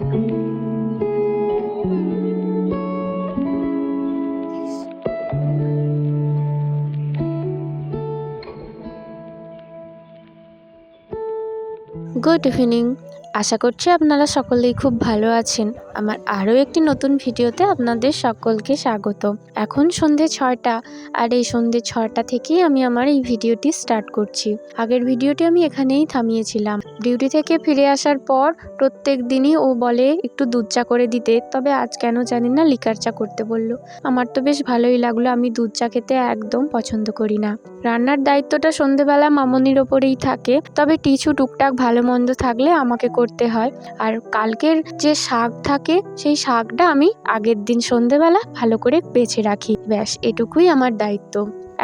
Thank you. Good evening আশা করছি আপনারা সকলেই খুব ভালো আছেন। আমার আরও একটি নতুন ভিডিওতে আপনাদের সকলকে স্বাগত। এখন সন্ধে ছয়টা, আর এই সন্ধে ছটা থেকেই আমি আমার এই ভিডিওটি স্টার্ট করছি। আগের ভিডিওটি আমি এখানেই থামিয়েছিলাম। ডিউটি থেকে ফিরে আসার পর প্রত্যেক দিনই ও বলে একটু দুধ চা করে দিতে, তবে আজ কেন জানি না লিকার চা করতে বলল। আমার তো বেশ ভালোই লাগল, আমি দুধ চা খেতে একদম পছন্দ করি না। রান্নার দায়িত্বটা সন্ধেবেলা মামনির ওপরেই থাকে, তবে কিছু টুকটাক ভালো মন্দ থাকলে আমাকে করতে হয়। আর কালকের যে শাক থাকে, সেই শাকটা আমি আগের দিন সন্ধেবেলা ভালো করে বেছে রাখি। ব্যাস, এটুকুই আমার দায়িত্ব।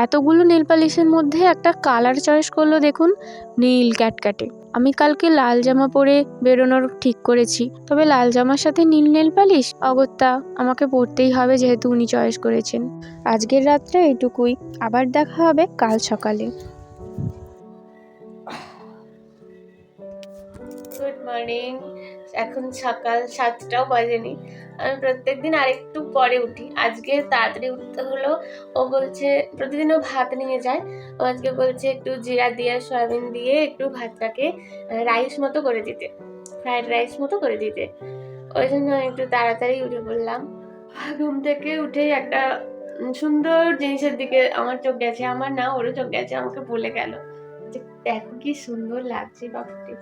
এতগুলো নেল পালিশের মধ্যে একটা কালার চয়েস করল দেখুন, নীল ক্যাটক্যাটে। আমি কালকে লাল জামা পরে বেরোনোর ঠিক করেছি। তবে লাল জামার সাথে নীল নেল পালিশ, অগত্যা আমাকে পরতেই হবে যেহেতু উনি চয়েস করেছেন। আজকের রাত্রে এইটুকুই আবার দেখা হবে কাল সকালে। মর্নিং এখন সকাল সাতটাও বাজেনি। আমি প্রত্যেক দিন আরেকটু পরে উঠি। আজকে তাড়াতাড়ি উঠতে হলো। ও বলছে, প্রতিদিন ও ভাত নিয়ে যায়। ও আজকে বলছে, একটু জিরা দিয়ে, সয়াবিন দিয়ে, একটু ভাতটাকে রাইস মতো করে দিতে। ফ্রাইড রাইস মতো করে দিতে। ওই জন্য আমি একটু তাড়াতাড়ি উঠে পড়লাম। ঘুম থেকে উঠেই একটা সুন্দর জিনিসের দিকে আমার চোখ গেছে। আমার না, ওরও চোখ গেছে। আমাকে বলে গেল দেখো কি সুন্দর লাগছে বাপটি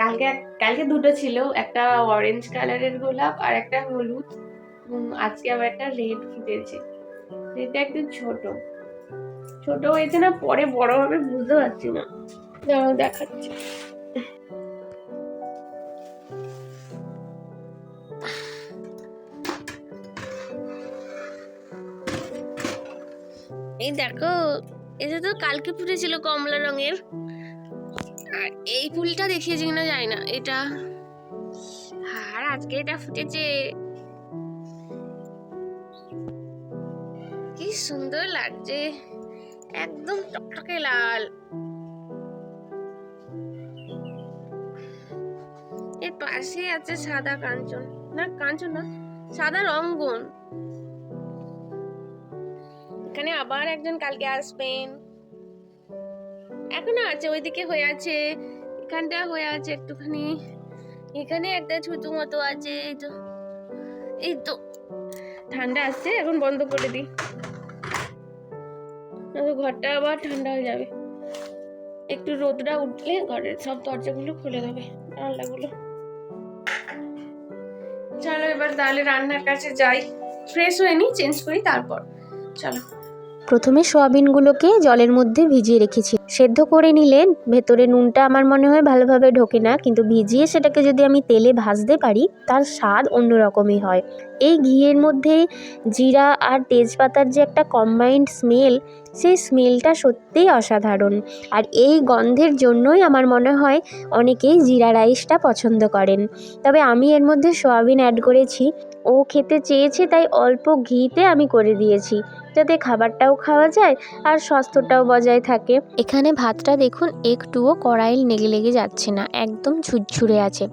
কালকে কালকে দুটো ছিল। একটা অরেঞ্জ কালারের গোলাপ আর একটা হলুদ। আজকে আবার একটা রেড ফুটেছে। এটা একটু ছোট। ছোট হয়েছে না, পরে বড় হবে বুঝতে পারছি না। দেখাচ্ছি। এই দেখো, এটা তো কালকে ফুটেছিল কমলা রঙের। আর এই ফুলটা দেখিয়েছি কিনা যায় না, এটা আর আজকে এটা ফুটেছে। কি সুন্দর লাগছে, একদম টকটকে লাল। এর পাশে আছে সাদা কাঞ্চন। না কাঞ্চন না, সাদা রঙ্গন। এখানে আবার একজন কালকে আসবেন। এখনও আছে, ওইদিকে হয়ে আছে, এখানটা হয়ে আছে একটুখানি। এখানে একটা ছুতু মতো আছে, এই তো এই তো। ঠান্ডা আসছে, এখন বন্ধ করে দিই। ঘরটা আবার ঠান্ডা হয়ে যাবে। একটু রোদটা উঠলে ঘরের সব দরজাগুলো খুলে দেবে, জানলাগুলো। চলো এবার তাহলে রান্নার কাছে যাই। ফ্রেশ হয়ে নিই চেঞ্জ করি তারপর। চলো। প্রথমে সোয়াবিনগুলোকে জলের মধ্যে ভিজিয়ে রেখেছি। সেদ্ধ করে নিলে ভেতরে নুনটা আমার মনে হয় ভালোভাবে ঢোকে না, কিন্তু ভিজিয়ে সেটাকে যদি আমি তেলে ভাজতে পারি, তার স্বাদ অন্যরকমই হয়। এই ঘিয়ের মধ্যে জিরা আর তেজপাতার যে একটা কম্বাইন্ড স্মেল সেই স্মেলটা সত্যিই অসাধারণ। আর এই গন্ধের জন্যই আমার মনে হয় অনেকেই জিরা রাইসটা পছন্দ করেন। তবে আমি এর মধ্যে সোয়াবিন অ্যাড করেছি। ও খেতে চেয়েছে, তাই অল্প ঘিতে আমি করে দিয়েছি। যাতে খাবারটাও খাওয়া যায় আর স্বাস্থ্যটাও বজায় থাকে। এখানে ভাতটা দেখুন, একটুও কড়াইল লেগে লেগে যাচ্ছে না, একদম ঝুরঝুরে আছে।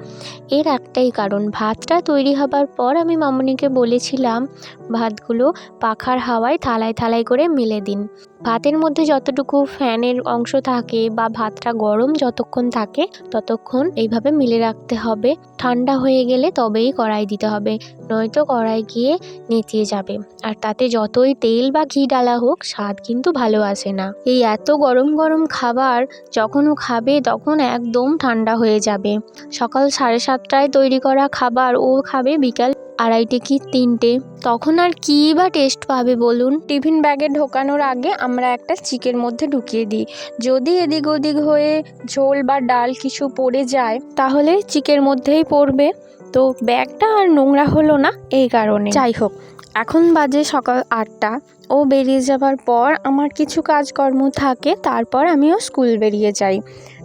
এর একটাই কারণ, ভাতটা তৈরি হবার পর আমি মামনিকে বলেছিলাম, ভাতগুলো পাখার হাওয়ায় থালায় থালায় করে মেলে দিন। ভাতের মধ্যে যতটুকু ফ্যানের অংশ থাকে বা ভাতটা গরম যতক্ষণ থাকে, ততক্ষণ এইভাবে মিলে রাখতে হবে। ঠান্ডা হয়ে গেলে তবেই কড়াই দিতে হবে, নয়তো কড়াই গিয়ে নেতিয়ে যাবে। আর তাতে যতই তেল বা ঘি ডালা হোক, স্বাদ কিন্তু ভালো আসে না। এই এত গরম গরম খাবার যখন ও খাবে, তখন একদম ঠান্ডা হয়ে যাবে। সকাল সাড়ে সাতটায় তৈরি করা খাবার ও খাবে বিকাল আড়াইটে কি তিনটে? তখন আর কী বা টেস্ট পাবে বলুন? টিফিন ব্যাগে ঢোকানোর আগে আমরা একটা চিকের মধ্যে ঢুকিয়ে দিই। যদি এদিক ওদিক হয়ে ঝোল বা ডাল কিছু পড়ে যায় তাহলে চিকের মধ্যেই পড়বে। তো ব্যাগটা আর নোংরা হলো না এই কারণে। যাই হোক এখন বাজে সকাল আটটা। ও বেরিয়ে যাবার পর আমার কিছু কাজকর্ম থাকে, তারপর আমিও স্কুল বেরিয়ে যাই।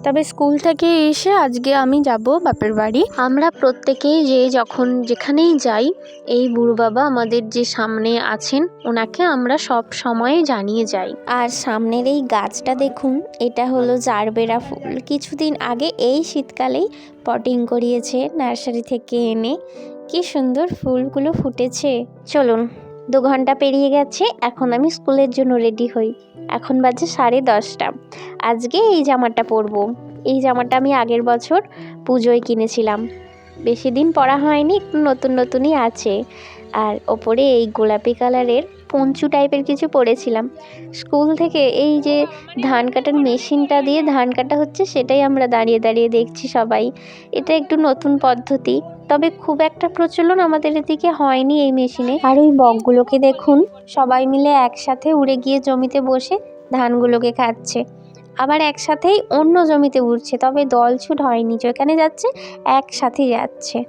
তবে স্কুল থেকে এসে আজকে আমি যাব বাপের বাড়ি। আমরা প্রত্যেকেই যে যখন যেখানেই যাই, এই বুড়ো বাবা আমাদের যে সামনে আছেন, ওনাকে আমরা সব সময় জানিয়ে যাই। আর সামনের এই গাছটা দেখুন, এটা হলো জারবেরা ফুল। কিছুদিন আগে এই শীতকালেই পটিং করিয়েছে নার্সারি থেকে এনে। কি সুন্দর ফুলগুলো ফুটেছে। চলুন। দু ঘণ্টা পেরিয়ে গেছে, এখন আমি স্কুলের জন্য রেডি হই। এখন বাজে সাড়ে দশটা। আজকে এই জামাটা পরবো। এই জামাটা আমি আগের বছর পুজোয় কিনেছিলাম। বেশি দিন পরা হয়নি, একটু নতুন নতুনই আছে। আর ওপরে এই গোলাপি কালারের পঞ্চু টাইপের কিছু পরেছিলাম। স্কুল থেকে এই যে ধান কাটার মেশিনটা দিয়ে ধান কাটা হচ্ছে, সেটাই আমরা দাঁড়িয়ে দাঁড়িয়ে দেখছি সবাই। এটা একটু নতুন পদ্ধতি। তবে খুব একটা প্রচলন আমাদের এদিকে হয়নি এই মেশিনে। আর ওই বকগুলোকে দেখুন, সবাই মিলে একসাথে উড়ে গিয়ে জমিতে বসে ধানগুলোকে খাচ্ছে। আবার একসাথেই অন্য জমিতে উঠছে তবে দলছুট হয়নি যেখানে যাচ্ছে একসাথে যাচ্ছে।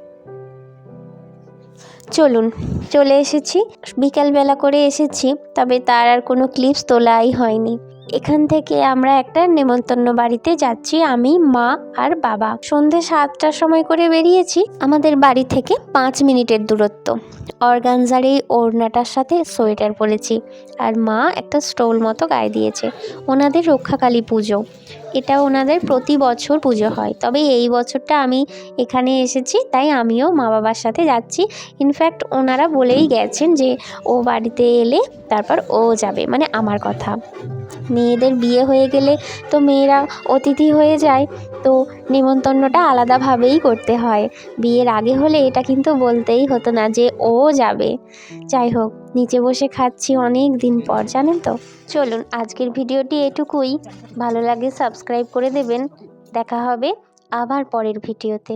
চলুন, চলে এসেছি। বিকালবেলা করে এসেছি, তবে তার আর কোনো ক্লিপস তোলাই হয়নি। এখান থেকে আমরা একটা নেমন্তন্ন বাড়িতে যাচ্ছি, আমি, মা আর বাবা। সন্ধে সাতটার সময় করে বেরিয়েছি, আমাদের বাড়ি থেকে পাঁচ মিনিটের দূরত্ব। অর্গানজার এই ওড়নাটার সাথে সোয়েটার পরেছি, আর মা একটা স্টোল মতো গায়ে দিয়েছে। ওনাদের রক্ষাকালী পুজো। এটা ওনাদের প্রতি বছর পুজো হয়। তবে এই বছরটা আমি এখানে এসেছি, তাই আমিও মা বাবার সাথে যাচ্ছি। ইনফ্যাক্ট ওনারা বলেই গেছেন যে ও বাড়িতে এলে তারপর ও যাবে মানে আমার কথা। মেয়েদের বিয়ে হয়ে গেলে তো মেয়েরা অতিথি হয়ে যায়, তো নিমন্ত্রণটা আলাদাভাবেই করতে হয়। বিয়ের আগে হলে এটা কিন্তু বলতেই হতো না যে ও যাবে। যাই হোক নিচে বসে খাচ্ছি অনেক দিন পর, জানেন তো? চলুন, আজকের ভিডিওটি এটুকুই। ভালো লাগে সাবস্ক্রাইব করে দেবেন। দেখা হবে আবার পরের ভিডিওতে।